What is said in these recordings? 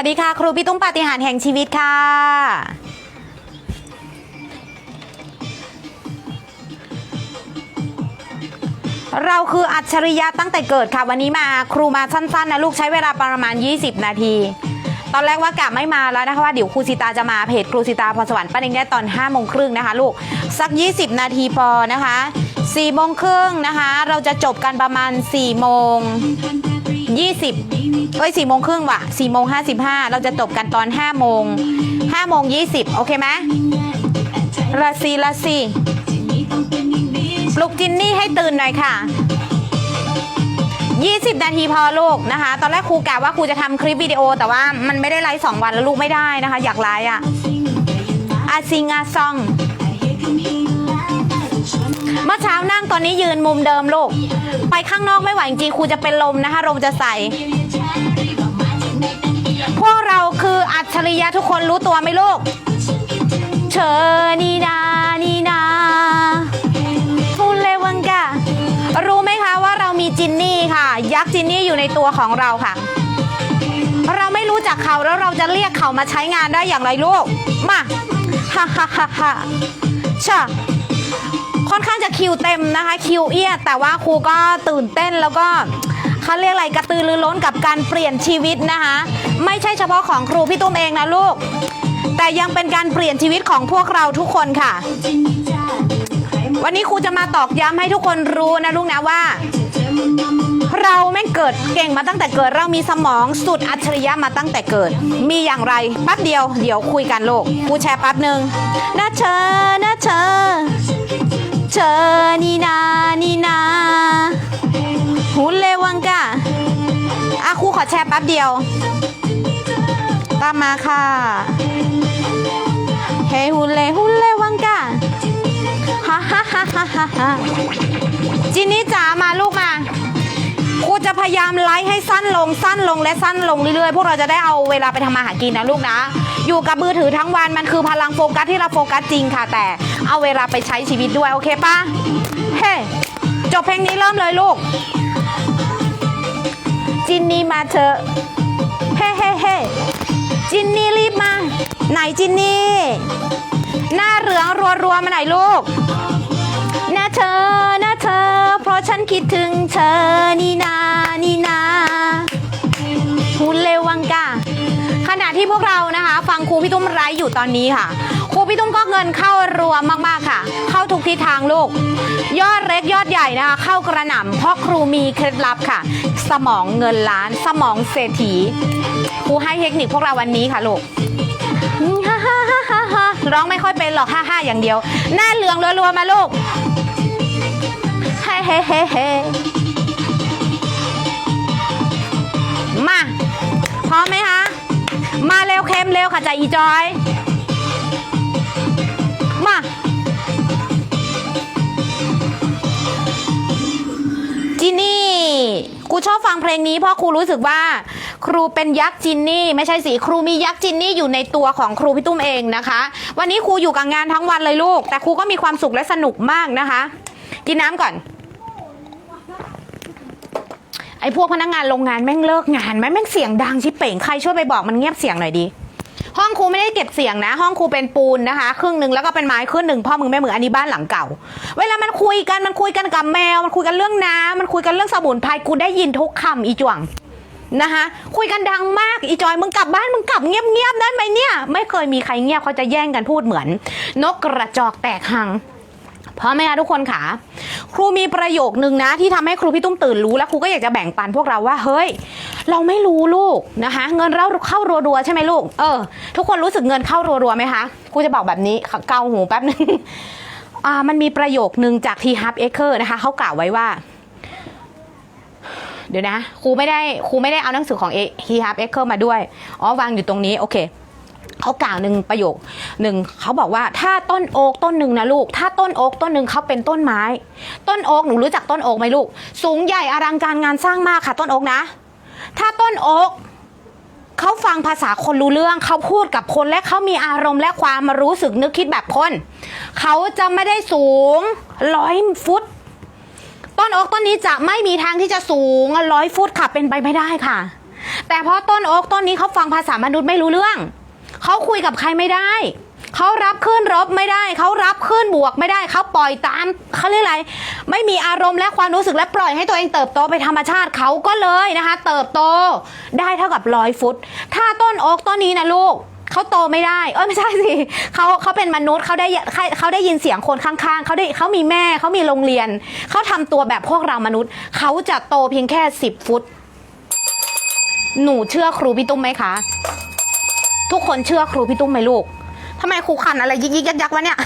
วัสดีค่ะครูพี่ตุ้มปาฏิหาริย์แห่งชีวิตค่ะ เราคืออัจฉริยะตั้งแต่เกิดค่ะ วันนี้มาครูมาสั้นๆนะลูกใช้เวลาประมาณ 20 นาที ตอนแรกว่ากะไม่มาแล้วนะคะว่าเดี๋ยวครูสิตาจะมาเพจครูสิตาพรสวรรค์ป้าเองได้ตอน5โมงครึ่งนะคะลูกสัก 20 นาทีพอนะคะ4โมงครึ่งนะคะ เราจะจบกันประมาณ4โมง 20เอ้ย4โมงครึ่งว่ะ4โมง55 เราจะจบกันตอน5โมง5โมง20 โอเคไหมละซีละซีปลุกจินนี่ให้ตื่นหน่อยค่ะ 20 นาทีพอลูกนะคะ ตอนแรกครูกะว่าครูจะทำคลิปวิดีโอ แต่ว่ามันไม่ได้ไลฟ์สองวันแล้วลูกไม่ได้นะคะ อยากไลฟ์อะอาซิงอาซอง เมื่อเช้านั่งตอนนี้ยืนมุมเดิมลูก ไปข้างนอกไม่ไหวจริงครูจะเป็นลมนะคะลมจะใสพวกเราคืออัจฉริยะทุกคนรู้ตัวไหมลูกเชอนีนานีนาพูดเลวังกะรู้ไหมคะว่าเรามีจินนี่ค่ะ ยักษ์จินนี่อยู่ในตัวของเราค่ะ เราไม่รู้จักเขาแล้วเราจะเรียกเขามาใช้งานได้อย่างไรลูก มาฮ่าฮ่าฮ่าฮ่าชะ ค่อนข้างจะคิวเต็มนะคะ คิวเอียดแต่ว่าครูก็ตื่นเต้นแล้วก็เขาเรียกอะไรกระตือรือร้นกับการเปลี่ยนชีวิตนะคะ ไม่ใช่เฉพาะของครูพี่ตุ้มเองนะลูก แต่ยังเป็นการเปลี่ยนชีวิตของพวกเราทุกคนค่ะ วันนี้ครูจะมาตอกย้ำให้ทุกคนรู้นะลูกนะว่าเราแม่งเกิดเก่งมาตั้งแต่เกิดเรามีสมองสุดอัจฉริยะมาตั้งแต่เกิด มีอย่างไรแป๊บเดียวเดี๋ยวคุยกันโลูกครูแชร์แป๊บหนึ่งนะเชอนะเชอ เชอนีนานีนาหุนเลวังกะอะครูขอแชร์แป๊บเดียว ตามมาค่ะ เฮหุนเลหุนเลวังกะฮ่าฮ่าฮ่าฮ่าฮ่าฮ่าจินนี่จ๋ามาลูกมาครูจะพยายามไลฟ์ให้สั้นลงสั้นลงและสั้นลงเรื่อยๆ พวกเราจะได้เอาเวลาไปทำมาหากินนะลูกนะ อยู่กับมือถือทั้งวันมันคือพลังโฟกัสที่เราโฟกัสจริงค่ะ แต่เอาเวลาไปใช้ชีวิตด้วย โอเคปะเฮ้จบเพลงนี้เริ่มเลยลูก จินนี่มาเถอะเฮ้เฮ้เฮ้จินนี่รีบมา ไหนจินนี่ หน้าเหลืองรัวๆมาไหนลูกหนะเธอหนะเธอ เพราะฉันคิดถึงเธอนี่นานี่นาฮูเลวังกา ขณะที่พวกเรานะคะ ฟังครูพี่ตุ้มไร้อยู่ตอนนี้ค่ะ ครูพี่ตุ้มก็เงินเข้ารวมมากๆค่ะ เข้าทุกทิศทางลูก ยอดเล็กยอดใหญ่นะคะ เข้ากระหน่ำเพราะครูมีเคล็ดลับค่ะ สมองเงินล้านสมองเศรษฐีครูให้เทคนิคพวกเราวันนี้ค่ะลูกฮ่าฮ่าฮ่าฮ่าฮ่าร้องไม่ค่อยเป็นหรอกฮ่าฮ่าอย่างเดียว หน้าเหลืองรัวๆมาลูกเฮ้เฮ้เฮ้เฮ้มาพร้อมไหมคะ มาเร็วเค็มเร็วค่ะจ่าอีจอย มา จินนี่ ครูชอบฟังเพลงนี้เพราะครูรู้สึกว่า ครูเป็นยักษ์จินนี่ ไม่ใช่สิครูมียักษ์จินนี่อยู่ในตัวของครูพี่ตุ้มเองนะคะ วันนี้ครูอยู่กับงานทั้งวันเลยลูก แต่ครูก็มีความสุขและสนุกมากนะคะ กินน้ำก่อน อ้พวกพนักงานโรงงานแม่งเลิกงานไหมแม่งเสียงดังชิบเป่งใครช่วยไปบอกมันเงียบเสียงหน่อยดี ห้องครูไม่ได้เก็บเสียงนะ ห้องครูเป็นปูนนะคะ ครึ่งหนึ่งแล้วก็เป็นไม้ครึ่งหนึ่งพ่อมึงแม่มึงอันนี้บ้านหลังเก่า เวลามันคุยกันมันคุยกันกับแมว มันคุยกันเรื่องน้ำมันคุยกันเรื่องสมุนไพรกูได้ยินทุกคำอีจวงนะคะคุยกันดังมากอีจอยมึงกลับบ้านมึงกลับเงียบๆได้ไหมเนี่ย ไม่เคยมีใครเงียบเขาจะแย่งกันพูดเหมือน นกกระจอกแตกหัง พร้อมไหมคะทุกคนค่ะ ครูมีประโยคนึงนะ ที่ทำให้ครูพี่ตุ้มตื่นรู้แล้วครูก็อยากจะแบ่งปันพวกเราว่าเฮ้ย เราไม่รู้ลูกนะคะ เงินเราเข้ารัวๆใช่ไหมลูก เออ ทุกคนรู้สึกเงินเข้ารัวๆไหมคะครูจะบอกแบบนี้เกาหูแป๊บนึงอ่ามันมีประโยคนึงจากทีฮับเอเคอร์นะคะเขากล่าวไว้ว่า เดี๋ยวนะครูไม่ได้ครูไม่ได้เอาหนังสือของเอทีฮับเอเคอร์มาด้วยอ๋อวางอยู่ตรงนี้โอเค เขากล่าวหนึ่งประโยคหนึ่งเขาบอกว่าถ้าต้นโอ๊กต้นหนึ่งนะลูก ถ้าต้นโอ๊กต้นหนึ่งเขาเป็นต้นไม้ ต้นโอ๊กหนูรู้จักต้นโอ๊กไหมลูก สูงใหญ่อลังการงานสร้างมากค่ะ ต้นโอ๊กนะ ถ้าต้นโอ๊กเขาฟังภาษาคนรู้เรื่องเขาพูดกับคนและเขามีอารมณ์และความรู้สึกนึกคิดแบบคนเขาจะไม่ได้สูงร้อยฟุต ต้นโอ๊กต้นนี้จะไม่มีทางที่จะสูงร้อยฟุตค่ะเป็นไปไม่ได้ค่ะ แต่เพราะต้นโอ๊กต้นนี้เขาฟังภาษามนุษย์ไม่รู้เรื่อง เขาคุยกับใครไม่ได้ เขารับขึ้นรบไม่ได้ เขารับขึ้นบวกไม่ได้ เขาปล่อยตามเขาเรียกอะไร ไม่มีอารมณ์และความรู้สึกและปล่อยให้ตัวเองเติบโตไปธรรมชาติเขาก็เลยนะคะ เติบโตได้เท่ากับร้อยฟุต ถ้าต้นโอ๊กต้นนี้นะลูกเขาโตไม่ได้ เออไม่ใช่สิเขาเขาเป็นมนุษย์เขาได้เขาเขาได้ยินเสียงคนข้างๆเขาได้เขามีแม่เขามีโรงเรียน เขาทำตัวแบบพวกเรามนุษย์ เขาจะโตเพียงแค่สิบฟุต หนูเชื่อครูพี่ตุ้มไหมคะ ทุกคนเชื่อครูพี่ตุ้มไหมลูกทำไมครูคันอะไรยิกยิกยักยักวะเนี่ย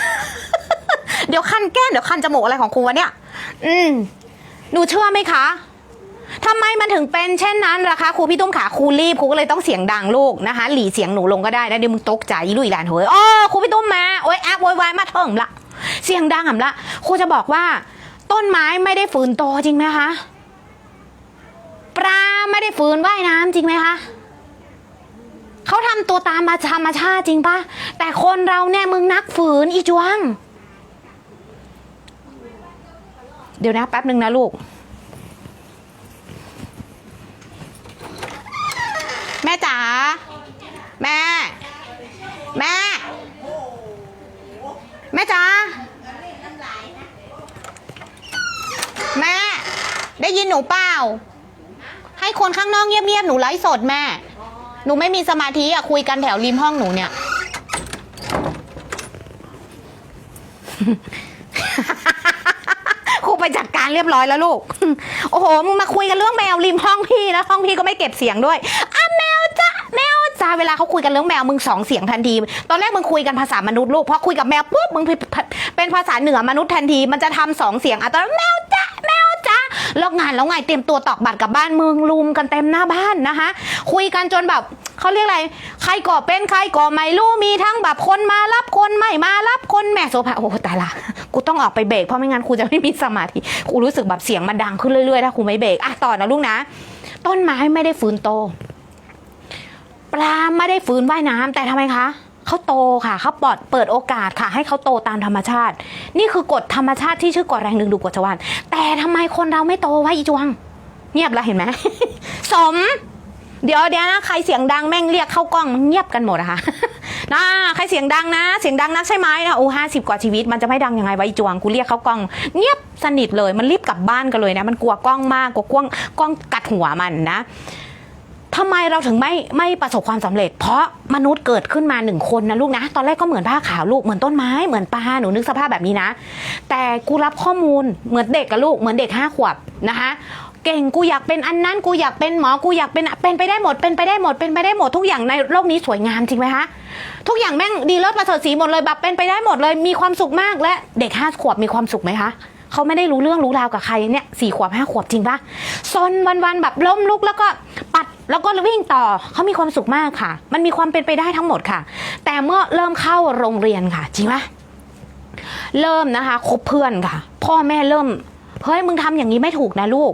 เดี๋ยวคันแก้มเดี๋ยวคันจมูกอะไรของครูวะเนี่ย อืมหนูเชื่อไหมคะทำไมมันถึงเป็นเช่นนั้นล่ะคะครูพี่ตุ้มขาครูรีบครูก็เลยต้องเสียงดังลูกนะคะ หลีเสียงหนูลงก็ได้นะเดี๋ยวมึงตกใจลุยหลานเฮ้ยโอ๋อครูพี่ตุ้มมาโอ๊ยแอบโวยวายมาเถิงละเสียงดังห่ำละครูจะบอกว่า ต้นไม้ไม่ได้ฝืนโตจริงไหมคะปลาไม่ได้ฝืนว่ายน้ำจริงไหมคะ เขาทำตัวตามมาธรรมชาติจริงปะแต่คนเราเนี่ยมึงนักฝืนอีจวง เดี๋ยวนะแป๊บหนึ่งนะลูก แม่จ๋าแม่ แม่ แม่จ๋าแม่ ได้ยินหนูเปล่า ให้คนข้างนอกเงียบๆหนูไลฟ์สดแม่ หนูไม่มีสมาธิอะคุยกันแถวริมห้องหนูเนี่ย ครูไปจัดการเรียบร้อยแล้วลูก โอ้โห มึงมาคุยกันเรื่องแมวริมห้องพี่แล้วห้องพี่ก็ไม่เก็บเสียงด้วยอะแมวจ้ะแมวจ้าเวลาเขาคุยกันเรื่องแมวมึงสองเสียงทันที ตอนแรกมึงคุยกันภาษามนุษย์ลูกพอคุยกับแมวปุ๊บมึงเป็นภาษาเหนือมนุษย์ทันที มันจะทำสองเสียงอะตอนแมว เลิกงานแล้วไงเตรียมตัวตอกบัตรกลับบ้านมึงลุมกันเต็มหน้าบ้านนะคะ คุยกันจนแบบเขาเรียกอะไร ใครก่อเป็นใครก่อไม่รู้มีทั้งแบบคนมารับคนไม่มารับคนแม่โซภาโอ้ตายละกูต้องออกไปเบรกเพราะไม่งั้นครูจะไม่มีสมาธิครูรู้สึกแบบเสียงมันดังขึ้นเรื่อยๆถ้าครูไม่เบรกอะต่อนะลูกนะ ต้นไม้ไม่ได้ฟื้นโตปลาไม่ได้ฟื้นว่ายน้ำแต่ทำไมคะ เขาโตค่ะเขาปลอดเปิดโอกาสค่ะ ให้เขาโตตามธรรมชาติ นี่คือกฎธรรมชาติที่ชื่อกฎแรงดึงดูดกฎจักรวาลแต่ทำไมคนเราไม่โตวะอีจวง เงียบแล้วเห็นไหมสม เดี๋ยวเดี๋ยวนะใครเสียงดังแม่งเรียกเข้ากล้องเงียบกันหมดอะคะนะใครเสียงดังนะ เสียงดังนักใช่ไหมนะโอ้ห้าสิบกว่าชีวิตมันจะไม่ดังยังไงวะอีจวงกูเรียกเข้ากล้อง เงียบสนิทเลยมันรีบกลับบ้านกันเลยนะ มันกลัวกล้องมากกลัวกล้องกล้องกัดหัวมันนะ ทำไมเราถึงไม่ไม่ประสบความสำเร็จ เพราะมนุษย์เกิดขึ้นมาหนึ่งคนนะลูกนะ ตอนแรกก็เหมือนผ้าขาวลูกเหมือนต้นไม้เหมือนปลาหนูนึกสภาพแบบนี้นะ แต่กูรับข้อมูลเหมือนเด็กกับลูกเหมือนเด็กห้าขวบนะคะเก่งกูอยากเป็นอันนั้นกูอยากเป็นหมอกูอยากเป็นเป็นไปได้หมดเป็นไปได้หมดเป็นไปได้หมดทุกอย่างในโลกนี้สวยงามจริงไหมคะทุกอย่างแม่งดีเลิศประเสริฐสีหมดเลยแบบเป็นไปได้หมดเลยมีความสุขมากและเด็กห้าขวบมีความสุขไหมคะเขาไม่ได้รู้เรื่องรู้ราวกับใครเนี่ยสี่ขวบห้าขวบจริงปะซนวันๆแบบล้มลุกแล้วก็ปัด แล้วก็วิ่งต่อเขามีความสุขมากค่ะ มันมีความเป็นไปได้ทั้งหมดค่ะ แต่เมื่อเริ่มเข้าโรงเรียนค่ะ จริงปะเริ่มนะคะคบเพื่อนค่ะ พ่อแม่เริ่มเฮ้ยมึงทำอย่างนี้ไม่ถูกนะลูก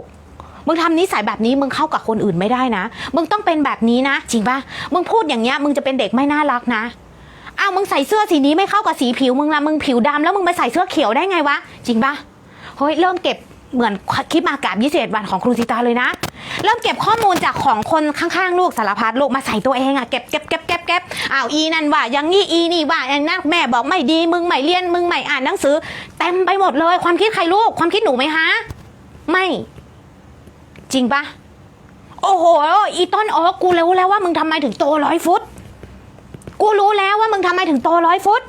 มึงทำนิสัยแบบนี้มึงเข้ากับคนอื่นไม่ได้นะ มึงต้องเป็นแบบนี้นะ จริงปะมึงพูดอย่างเงี้ยมึงจะเป็นเด็กไม่น่ารักนะอ้าวมึงใส่เสื้อสีนี้ไม่เข้ากับสีผิวมึงละมึงผิวดำแล้วมึงไปใส่เสื้อเขียวได้ไงวะ จริงปะเฮ้ยเริ่มเก็บ เหมือนคลิปอากาศยี่สิบวันของครูสิตาเลยนะ เริ่มเก็บข้อมูลจากของคนข้างๆ ลูกสารพัดลูกมาใส่ตัวเองอะเก็บเก็บเก็บเก็บเก็บอ้าวอีนั่นว่าอย่างนี้อีนี่ว่าอย่างนั้นแม่บอกไม่ดีมึงไม่เรียนมึงไม่อ่านหนังสือ เต็มไปหมดเลย ความคิดใครลูก ความคิดหนูไหมฮะไม่ จริงปะโอ้โห อีต้นโอ๊กกูรู้แล้วว่ามึงทำไมถึงโตร้อยฟุต กูรู้แล้วว่ามึงทำไมถึงโตร้อยฟุต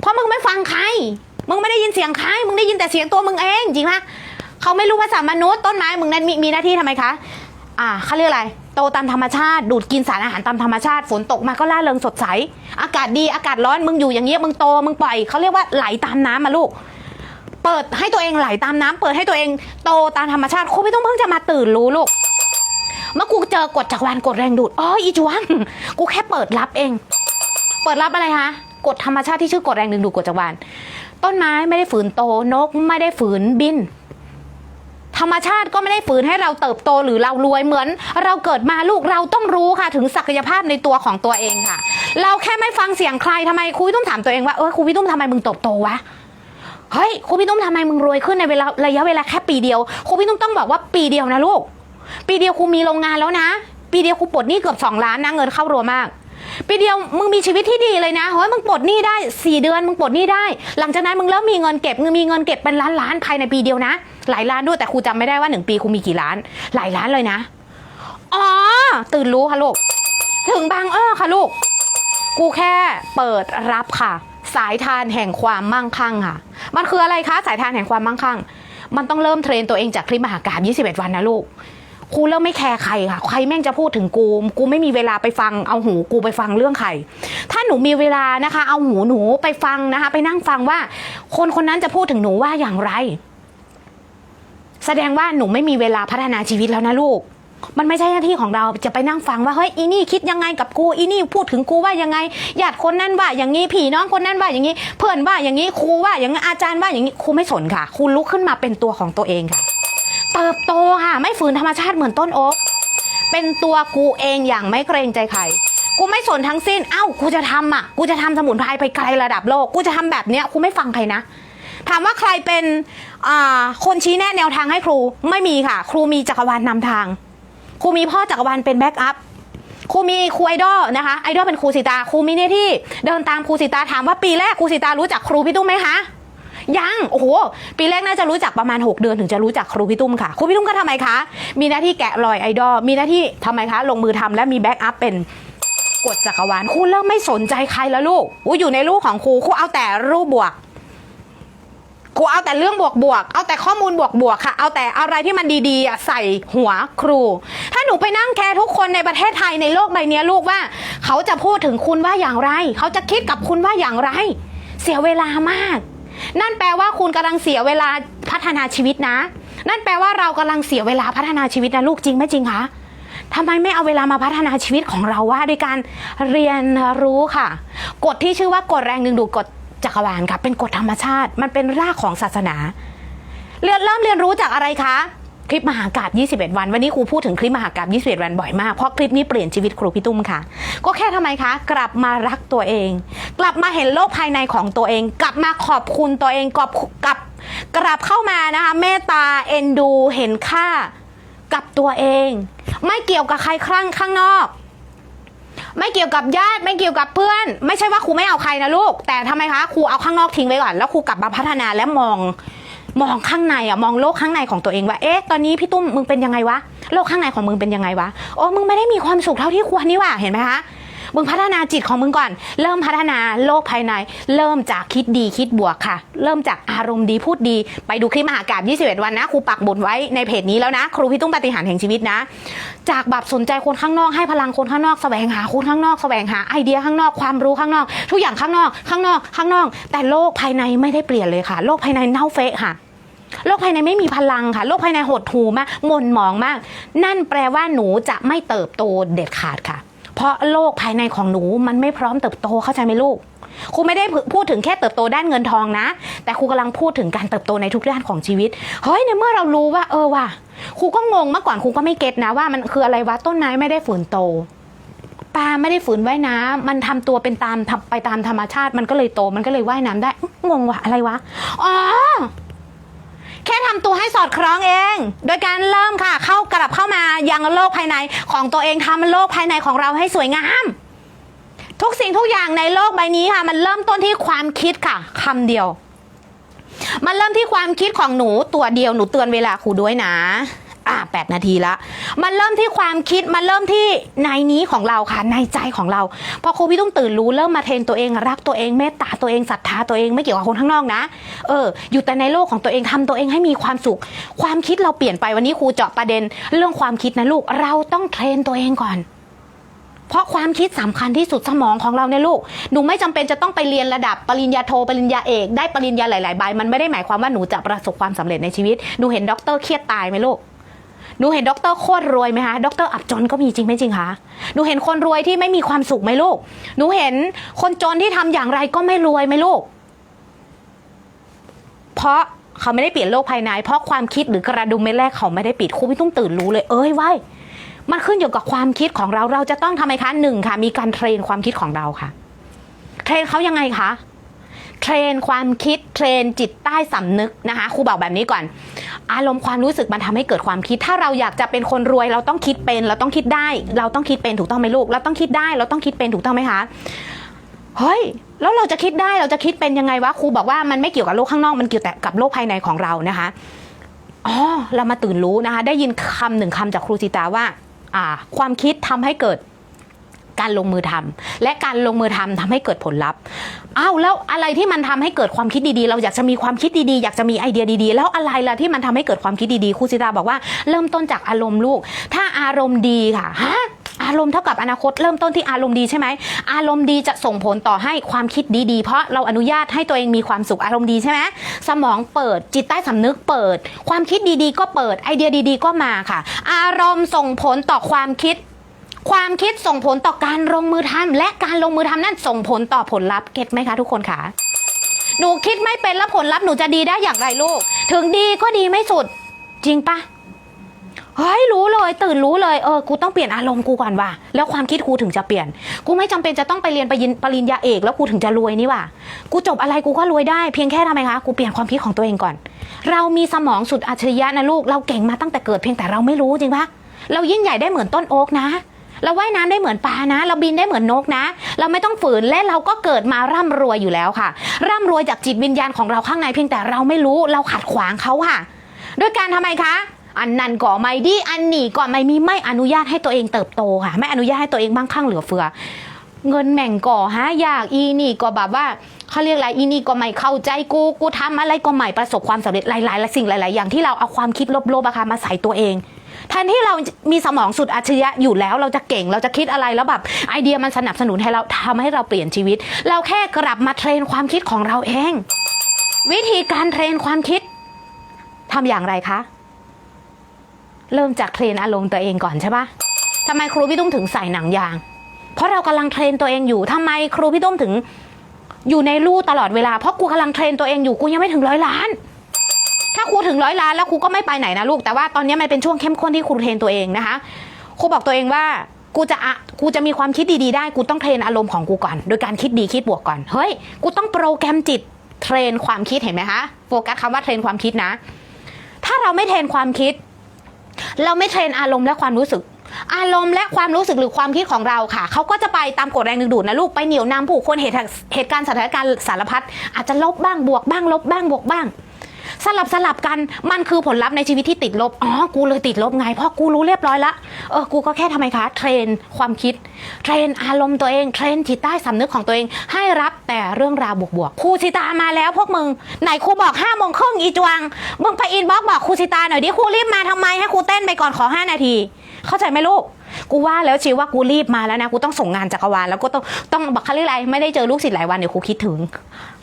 เพราะมึงไม่ฟังใคร มึงไม่ได้ยินเสียงใคร มึงได้ยินแต่เสียงตัวมึงเอง จริงปะ เขาไม่รู้ภาษามนุษย์ต้นไม้มึงนั้นมีมีหน้าที่ทำไมคะ อ่าเขาเรียกอะไร โตตามธรรมชาติ ดูดกินสารอาหารตามธรรมชาติ ฝนตกมาก็ล่าเริงสดใส อากาศดีอากาศร้อนมึงอยู่อย่างเงี้ยมึงโตมึงปล่อยเขาเรียกว่าไหลตามน้ำมาลูก เปิดให้ตัวเองไหลตามน้ำเปิดให้ตัวเองโตตามธรรมชาติครูไม่ต้องเพิ่งจะมาตื่นรู้ลูกเมื่อกูเจอกฎจักรวาลกฎแรงดูดอ๋ออีจวงกูแค่เปิดรับเอง เปิดรับอะไรคะกฎธรรมชาติที่ชื่อกฎแรงดึงดูดกฎจักรวาลต้นไม้ไม่ได้ฝืนโตนกไม่ได้ฝืนบิน ธรรมชาติก็ไม่ได้ฝืนให้เราเติบโตหรือเรารวยเหมือน เราเกิดมาลูกเราต้องรู้ค่ะ ถึงศักยภาพในตัวของตัวเองค่ะ เราแค่ไม่ฟังเสียงใครทำไมครูพี่ตุ้มถามตัวเองว่าเออครูพี่ตุ้มทำไมมึงเติบโตวะเฮ้ยครูพี่ตุ้มทำไมมึงรวยขึ้นในเวลาระยะเวลาแค่ปีเดียวครูพี่ตุ้มต้องบอกว่าปีเดียวนะลูก ปีเดียวครูมีโรงงานแล้วนะ ปีเดียวครูปลดหนี้เกือบสองล้านนะเงินเข้ารัวมาก ปีเดียวมึงมีชีวิตที่ดีเลยนะเฮ้ยมึงปลดหนี้ได้สี่เดือนมึงปลดหนี้ได้ หลังจากนั้นมึงเริ่มมีเงินเก็บมึงมีเงินเก็บเป็นล้านล้านภายในปีเดียวนะ หลายล้านด้วยแต่ครูจำไม่ได้ว่าหนึ่งปีครูมีกี่ล้าน หลายล้านเลยนะอ๋อตื่นรู้ค่ะลูก ถึงบางอ้อค่ะลูก กูแค่เปิดรับค่ะ สายทานแห่งความมั่งคั่งค่ะ มันคืออะไรคะสายทานแห่งความมั่งคั่ง มันต้องเริ่มเทรนตัวเองจากคลิปมหากราบ21 วันนะลูก ครูเริ่มไม่แคร์ใครค่ะ ใครแม่งจะพูดถึงกู กูไม่มีเวลาไปฟัง เอาหูกูไปฟังเรื่องใคร ถ้าหนูมีเวลานะคะ เอาหูหนูไปฟังนะคะ ไปนั่งฟังว่า คนคนนั้นจะพูดถึงหนูว่าอย่างไร แสดงว่าหนูไม่มีเวลาพัฒนาชีวิตแล้วนะลูก มันไม่ใช่หน้าที่ของเราจะไปนั่งฟังว่าเฮ้ยอีนี่คิดยังไงกับกูอีนี่พูดถึงกูว่ายังไงญาติคนนั้นว่าอย่างนี้ผีน้องคนนั้นว่าอย่างนี้ เพื่อนว่าอย่างนี้ครูว่าอย่างนี้อาจารย์ว่าอย่างนี้ครูไม่สนค่ะครูลุกขึ้นมาเป็นตัวของตัวเองค่ะ เติบโตค่ะ ไม่ฝืนธรรมชาติเหมือนต้นโอ๊กเป็นตัวกูเองอย่างไม่เกรงใจใครกูไม่สนทั้งสิ้น เอ้า กูจะทำอะ กูจะทำสมุนไพรไปไกลระดับโลก กูจะทำแบบเนี้ย กูไม่ฟังใครนะ ถามว่าใครเป็นคนชี้แนะแนวทางให้ครู ไม่มีค่ะ ครูมีจักรวาลนำทาง ครูมีพ่อจักรวาลเป็นแบ็กอัพ ครูมีครูไอดอลนะคะ ไอดอลเป็นครูสิตา ครูมีหน้าที่เดินตามครูสิตา ถามว่าปีแรกครูสิตารู้จักครูพี่ตุ้มไหมคะ ยัง โอ้โห ปีแรกน่าจะรู้จักประมาณ 6 เดือนถึงจะรู้จักครูพี่ตุ้มค่ะ ครูพี่ตุ้มก็ทำไมคะ มีหน้าที่แกะรอยไอดอล มีหน้าที่ทำไมคะ ลงมือทำและมีแบ็กอัพเป็นกฎจักรวาล ครูเริ่มไม่สนใจใครแล้วลูกอู้อยู่ในลูกของครู ครูเอาแต่รูปบวก ครูเอาแต่เรื่องบวกบวก เอาแต่ข้อมูลบวกบวกค่ะ เอาแต่อะไรที่มันดีๆใส่หัวครู ถ้าหนูไปนั่งแคร์ทุกคนในประเทศไทยในโลกใบนี้ลูกว่า เขาจะพูดถึงคุณว่าอย่างไร เขาจะคิดกับคุณว่าอย่างไร เสียเวลามาก นั่นแปลว่าคุณกำลังเสียเวลาพัฒนาชีวิตนะ นั่นแปลว่าเรากำลังเสียเวลาพัฒนาชีวิตนะลูกจริงไหมจริงคะทำไมไม่เอาเวลามาพัฒนาชีวิตของเราว่าด้วยการเรียนรู้ค่ะ กฎที่ชื่อว่ากฎแรงดึงดูดกฎจักรวาลค่ะ เป็นกฎธรรมชาติ มันเป็นรากของศาสนา เรียนเริ่มเรียนรู้จากอะไรคะ คลิปมหากราบ21 วัน วันนี้ครูพูดถึงคลิปมหากราบ21 วันบ่อยมาก เพราะคลิปนี้เปลี่ยนชีวิตครูพี่ตุ้มค่ะ ก็แค่ทำไมคะ กลับมารักตัวเอง กลับมาเห็นโลกภายในของตัวเอง กลับมาขอบคุณตัวเองกลับกลับกลับเข้ามานะคะเมตตาเอ็นดูเห็นค่ากับตัวเอง ไม่เกี่ยวกับใครข้างข้างนอกไม่เกี่ยวกับญาติไม่เกี่ยวกับเพื่อน ไม่ใช่ว่าครูไม่เอาใครนะลูก แต่ทำไมคะครูเอาข้างนอกทิ้งไว้ก่อนแล้วครูกลับมาพัฒนาและมอง มองข้างในอะมองโลกข้างในของตัวเองว่าเอ๊ะตอนนี้พี่ตุ้มมึงเป็นยังไงวะโลกข้างในของมึงเป็นยังไงวะโอ้มึงไม่ได้มีความสุขเท่าที่ควรนี่ว่าเห็นไหมคะมึงพัฒนาจิตของมึงก่อน เริ่มพัฒนาโลกภายใน เริ่มจากคิดดีคิดบวกค่ะ เริ่มจากอารมณ์ดีพูดดี ไปดูคลิปมหากราบ21 วันนะ ครูปักบุญไว้ในเพจนี้แล้วนะ ครูพี่ตุ้มปฏิหารแห่งชีวิตนะ จากแบบสนใจคนข้างนอกให้พลังคนข้างนอกแสวงหาคนข้างนอกแสวงหาไอเดียข้างนอกความรู้ข้างนอก ทุกอย่างข้างนอก ข้างนอกข้างนอก แต่โลกภายในไม่ได้เปลี่ยนเลยค่ะ โลกภายในเน่าเฟะค่ะ โลกภายในไม่มีพลังค่ะโลกภายในหดหูมากหม่นหมองมาก นั่นแปลว่าหนูจะไม่เติบโตเด็ดขาดค่ะ เพราะโลกภายในของหนูมันไม่พร้อมเติบโตเข้าใจไหมลูกครูไม่ได้พูดถึงแค่เติบโตด้านเงินทองนะ แต่ครูกำลังพูดถึงการเติบโตในทุกด้านของชีวิตเฮ้ยในเมื่อเรารู้ว่า เออว่ะครูก็งงเมื่อก่อนครูก็ไม่เก็ตนะว่ามันคืออะไรวะต้นไม้ไม่ได้ฝืนโตปลาไม่ได้ฝืนว่ายน้ำมันทำตัวเป็นตามทำไปตามธรรมชาติ มันก็เลยโตมันก็เลยว่ายน้ำได้งงว่ะอะไรวะอ๋อ แค่ทำตัวให้สอดคล้องเอง โดยการเริ่มค่ะ เข้ากลับเข้ามายังโลกภายในของตัวเองทำโลกภายในของเราให้สวยงาม ทุกสิ่งทุกอย่างในโลกใบนี้ค่ะ มันเริ่มต้นที่ความคิดค่ะคำเดียว มันเริ่มที่ความคิดของหนูตัวเดียวหนูเตือนเวลาครูด้วยนะ อ่าแปดนาทีละ มันเริ่มที่ความคิด มันเริ่มที่ในนี้ของเราค่ะ ในใจของเรา พอครูพี่ต้องตื่นรู้เริ่มมาเทรนตัวเอง รักตัวเองเมตตาตัวเองศรัทธาตัวเองไม่เกี่ยวกับคนข้างนอกนะ เออ อยู่แต่ในโลกของตัวเองทำตัวเองให้มีความสุข ความคิดเราเปลี่ยนไปวันนี้ครูเจาะประเด็น เรื่องความคิดนะลูก เราต้องเทรนตัวเองก่อนเพราะความคิดสำคัญที่สุดสมองของเราเนี่ยลูก หนูไม่จำเป็นจะต้องไปเรียนระดับปริญญาโทปริญญาเอกได้ปริญญาหลายๆใบมันไม่ได้หมายความว่าหนูจะประสบความสำเร็จในชีวิต หนูเห็นด็อกเตอร์เครียดตายไหมลูก หนูเห็นด็อกเตอร์โคตรรวยไหมคะด็อกเตอร์อับจนก็มีจริงไหมจริงคะหนูเห็นคนรวยที่ไม่มีความสุขไหมลูก หนูเห็นคนจนที่ทำอย่างไรก็ไม่รวยไหมลูก เพราะเขาไม่ได้เปลี่ยนโลกภายใน เพราะความคิดหรือกระดุมเม็ดแรกเขาไม่ได้ปิดครูพี่ต้องตื่นรู้เลย เอ้ยไว้มันขึ้นอยู่กับความคิดของเราเราจะต้องทำไมคะหนึ่งค่ะ มีการเทรนความคิดของเราค่ะ เทรนเขายังไงคะ เทรนความคิดเทรนจิตใต้สำนึกนะคะครูบอกแบบนี้ก่อน อารมณ์ความรู้สึกมันทำให้เกิดความคิด ถ้าเราอยากจะเป็นคนรวยเราต้องคิดเป็น เราต้องคิดได้ เราต้องคิดเป็นถูกต้องไหมลูก เราต้องคิดได้ เราต้องคิดเป็นถูกต้องไหมคะเฮ้ยแล้วเราจะคิดได้เราจะคิดเป็นยังไงวะครูบอกว่ามันไม่เกี่ยวกับโลกข้างนอกมันเกี่ยวแต่กับโลกภายในของเรานะคะอ๋อเรามาตื่นรู้นะคะ ได้ยินคำหนึ่งคำจากครูจิตาว่า อ่า ความคิดทำให้เกิด การลงมือทำและการลงมือทำทำให้เกิดผลลัพธ์อ้าวแล้วอะไรที่มันทำให้เกิดความคิดดีๆ เราอยากจะมีความคิดดีๆ อยากจะมีไอเดียดีๆ แล้วอะไรล่ะที่มันทำให้เกิดความคิดดีๆครูสิตาบอกว่าเริ่มต้นจากอารมณ์ลูก ถ้าอารมณ์ดีค่ะฮะอารมณ์เท่ากับอนาคตเริ่มต้นที่อารมณ์ดีใช่ไหมอารมณ์ดีจะส่งผลต่อให้ความคิดดีๆ เพราะเราอนุญาตให้ตัวเองมีความสุขอารมณ์ดีใช่ไหมสมองเปิดจิตใต้สำนึกเปิด ความคิดดีๆ ก็เปิดไอเดียดี ๆ ก็มาค่ะ อารมณ์ส่งผลต่อความคิด ความคิดส่งผลต่อการลงมือทำและการลงมือทำนั่นส่งผลต่อผลลัพธ์เก็ตไหมคะทุกคนคะหนูคิดไม่เป็นแล้วผลลัพธ์หนูจะดีได้อย่างไรลูก ถึงดีก็ดีไม่สุด จริงปะเฮ้ยรู้เลยตื่นรู้เลยเออกูต้องเปลี่ยนอารมณ์กูก่อนว่ะแล้วความคิดกูถึงจะเปลี่ยน กูไม่จำเป็นจะต้องไปเรียนปริญปริญญาเอก แล้วกูถึงจะรวยนี่ว่ะกูจบอะไรกูก็รวยได้เพียงแค่ทำไมคะกูเปลี่ยนความคิดของตัวเองก่อน เรามีสมองสุดอัจฉริยะนะลูกเราเก่งมาตั้งแต่เกิดเพียงแต่เราไม่รู้จริงปะเรายิ่งใหญ่ได้เหมือนต้นโอ๊กนะ เราว่ายน้ำได้เหมือนปลานะ เราบินได้เหมือนนกนะ เราไม่ต้องฝืนและเราก็เกิดมาร่ำรวยอยู่แล้วค่ะ ร่ำรวยจากจิตวิญญาณของเราข้างในเพียงแต่เราไม่รู้เราขัดขวางเขาค่ะด้วยการทำไมคะอันนั้นก็ไม่ดีอันนี้ก็ไม่มีไม่อนุญาตให้ตัวเองเติบโตค่ะ ไม่อนุญาตให้ตัวเองบ้างข้างเหลือเฟือ เงินแหม่งก่อฮะอยากอีนี่ก็แบบว่าเขาเรียกอะไรอีนี่ก็ไม่เข้าใจกูกูทำอะไรก็ไม่ประสบความสำเร็จหลายๆสิ่งหลาย ๆ อย่างที่เราเอาความคิดลบๆอะค่ะมาใส่ตัวเอง แทนที่เรามีสมองสุดอัจฉริยะอยู่แล้วเราจะเก่งเราจะคิดอะไรแล้วแบบไอเดียมันสนับสนุนให้เราทำให้เราเปลี่ยนชีวิต เราแค่กลับมาเทรนความคิดของเราเอง วิธีการเทรนความคิดทำอย่างไรคะ เริ่มจากเทรนอารมณ์ตัวเองก่อนใช่ปะทำไมครูพี่ตุ้มถึงใส่หนังยาง เพราะเรากำลังเทรนตัวเองอยู่ทำไมครูพี่ตุ้มถึงอยู่ในลู่ตลอดเวลาเพราะกูกำลังเทรนตัวเองอยู่กูยังไม่ถึงร้อยล้าน ถ้าครูถึงร้อยล้านแล้วครูก็ไม่ไปไหนนะลูก แต่ว่าตอนนี้มันเป็นช่วงเข้มข้นที่ครูเทรนตัวเองนะคะ ครูบอกตัวเองว่ากูจะอะกูจะมีความคิดดีๆได้ กูต้องเทรนอารมณ์ของกูก่อน โดยการคิดดีคิดบวกก่อน เฮ้ย กูต้องโปรแกรมจิตเทรนความคิดเห็นไหมคะ โฟกัสคำว่าเทรนความคิดนะ ถ้าเราไม่เทรนความคิด เราไม่เทรนอารมณ์และความรู้สึก อารมณ์และความรู้สึกหรือความคิดของเราค่ะ เขาก็จะไปตามกฎแรงดึงดูดนะลูก ไปเหนี่ยวนำผู้คนเหตุเหตุการณ์สถานการณ์สารพัด อาจจะลบบ้างบวกบ้างลบบ้างบวกบ้าง สลับสลับกันมันคือผลลัพธ์ในชีวิตที่ติดลบอ๋อกูเลยติดลบไงเพราะกูรู้เรียบร้อยละเออกูก็แค่ทำไมคะเทรนความคิด เทรนอารมณ์ตัวเองเทรนจิตใต้สำนึกของตัวเอง ให้รับแต่เรื่องราวบวกๆครูชิตามาแล้วพวกมึงไหนครูบอกห้าโมงครึ่งอีจวงมึงไปอินบ็อกบอกครูชิตาหน่อยดิครูรีบมาทำไมให้ครูเต้นไปก่อนขอห้านาที เข้าใจไหมลูก กูว่าแล้วชีว่ากูรีบมาแล้วนะกูต้องส่งงานจักรวาลแล้วก็ต้องต้องบอกเขาเรียกอะไรไม่ได้เจอลูกศิษย์หลายวันเดี๋ยวครูคิดถึง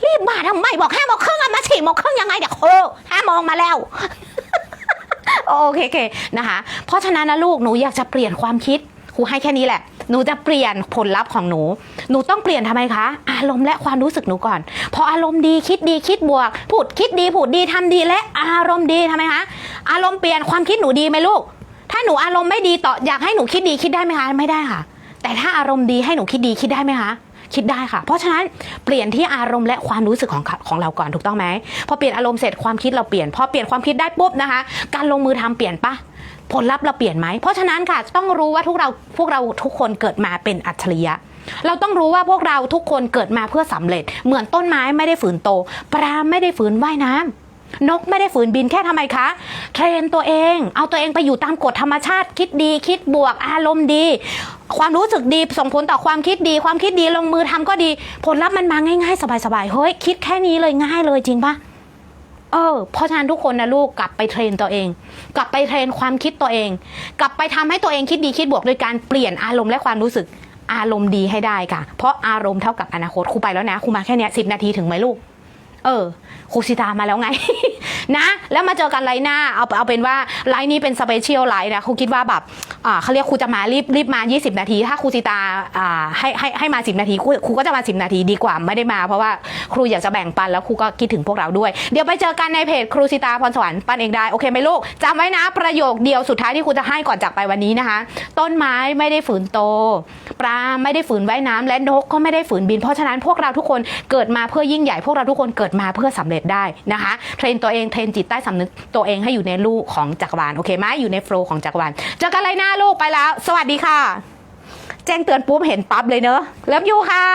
รีบมาทำไมบอกห้าโมงครึ่งอะมาสี่โมงครึ่งยังไงเดี๋ยวครูห้าโมงมาแล้วโอเคโอเคนะคะ เพราะฉะนั้นนะลูกหนูอยากจะเปลี่ยนความคิดครูให้แค่นี้แหละ หนูจะเปลี่ยนผลลัพธ์ของหนู หนูต้องเปลี่ยนทำไมคะ อารมณ์และความรู้สึกหนูก่อน พออารมณ์ดีคิดดีคิดบวก พูดคิดดีพูดดีทำดีและอารมณ์ดีทำไมคะ อารมณ์เปลี่ยนความคิดหนูดีไหมลูก ถ้าหนูอารมณ์ไม่ดีต่ออยากให้หนูคิดดีคิดได้ไหมคะไม่ได้ค่ะ แต่ถ้าอารมณ์ดีให้หนูคิดดีคิดได้ไหมคะคิดได้ค่ะ เพราะฉะนั้นเปลี่ยนที่อารมณ์และความรู้สึกของของเราก่อนถูกต้องไหมพอเปลี่ยนอารมณ์เสร็จความคิดเราเปลี่ยนพอเปลี่ยนความคิดได้ปุ๊บนะคะ การลงมือทำเปลี่ยนปะผลลัพธ์เราเปลี่ยนไหมเพราะฉะนั้นค่ะต้องรู้ว่าทุกเราพวกเราทุกคนเกิดมาเป็นอัจฉริยะ เราต้องรู้ว่าพวกเราทุกคนเกิดมาเพื่อสำเร็จ เหมือนต้นไม้ไม่ได้ฝืนโต ปลาไม่ได้ฝืนว่ายน้ำ นกไม่ได้ฝืนบินแค่ทำไมคะ เทรนตัวเอง เอาตัวเองไปอยู่ตามกฎธรรมชาติ คิดดี คิดบวก อารมณ์ดี ความรู้สึกดีส่งผลต่อความคิดดี ความคิดดีลงมือทำก็ดี ผลลัพธ์มันมาง่ายๆ สบายๆ เฮ้ย คิดแค่นี้เลยง่ายเลยจริงปะเออเพราะฉะนั้นทุกคนนะลูกกลับไปเทรนตัวเอง กลับไปเทรนความคิดตัวเอง กลับไปทำให้ตัวเองคิดดีคิดบวกโดยการเปลี่ยนอารมณ์และความรู้สึกอารมณ์ดีให้ได้ค่ะ เพราะอารมณ์เท่ากับอนาคตครูไปแล้วนะครูมาแค่นี้สิบนาทีถึงไหมลูก เออครูสิตามาแล้วไง นะ แล้วมาเจอกันไลน์หน้า เอาเอาเป็นว่าไลน์นี้เป็นสเปเชียลไลน์นะครูคิดว่าแบบอ่าเขาเรียกครูจะมารีบรีบมา 20 นาที ถ้าครูสิตาอ่าให้ให้ให้มา 10 นาทีครูครูก็จะมา 10 นาทีดีกว่าไม่ได้มา เพราะว่าครูอยากจะแบ่งปันแล้วครูก็คิดถึงพวกเราด้วย เดี๋ยวไปเจอกันในเพจครูสิตาพรสวรรค์ปันเองได้โอเคไหมลูกจำไว้นะประโยคเดียวสุดท้ายที่ครูจะให้ก่อนจากไปวันนี้นะคะ ต้นไม้ไม่ได้ฝืนโต ปลาไม่ได้ฝืนว่ายน้ำและนกก็ไม่ได้ฝืนบิน เพราะฉะนั้นพวกเราทุกคนเกิดมาเพื่อยิ่งใหญ่พวกเราทุกคนเกิดมาเพื่อสำเร็จได้นะคะ เทรนตัวเองเทรนจิตใต้สำนึกตัวเองให้อยู่ในลูกของจักรวาลโอเคไหมอยู่ในโฟล์ของจักรวาลเจอกันเลยหน้าลูกไปแล้ว สวัสดีค่ะ แจ้งเตือนปุ๊บเห็นปั๊บเลยเนอะเริ่มอยู่ค่ะ